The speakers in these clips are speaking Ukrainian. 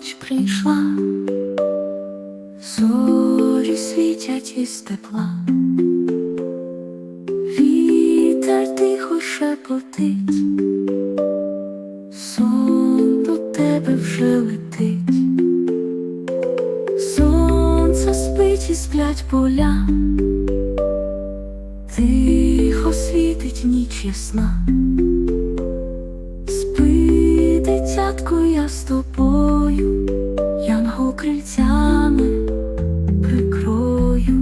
ніч прийшла, зорі світять із тепла, вітер тихо шепотить, сон до тебе вже летить, сонце спить і сплять поля, тихо світить ніч ясна. Спи, дитятко, я з тобою янгол крильцями прикрою.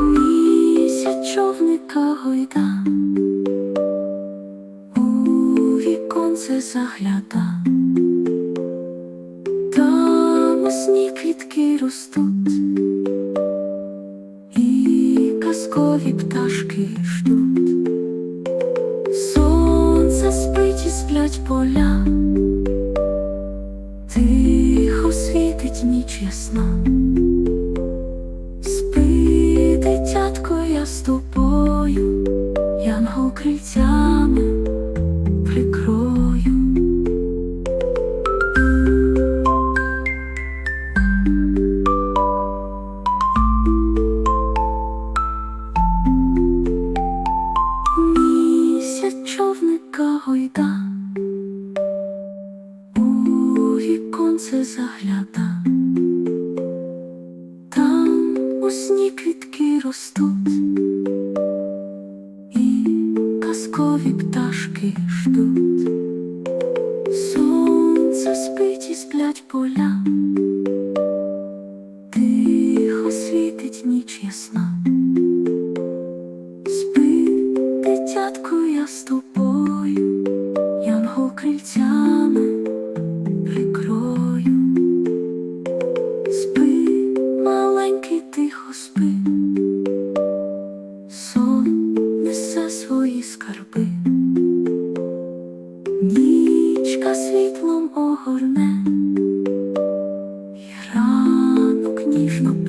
Місяць човника гойда, у віконце загляда, там осні квітки ростуть, казкові пташки ждуть. Сонце спить і сплять поля, тихо світить ніч ясна. Спи, дитятко, я з тобою, янгол крильцями прикрою. Човника гойда, у віконце загляда. Там у сні квітки ростуть, і казкові пташки ждуть. Сонце спить і сплять поля, тихо світить ніч ясна. Спи, дитятко, я з тобою, янгол крильцями прикрою, спи, маленький тихо спи, сон несе свої скарби, нічка світлом огорне, і ранок ніжно.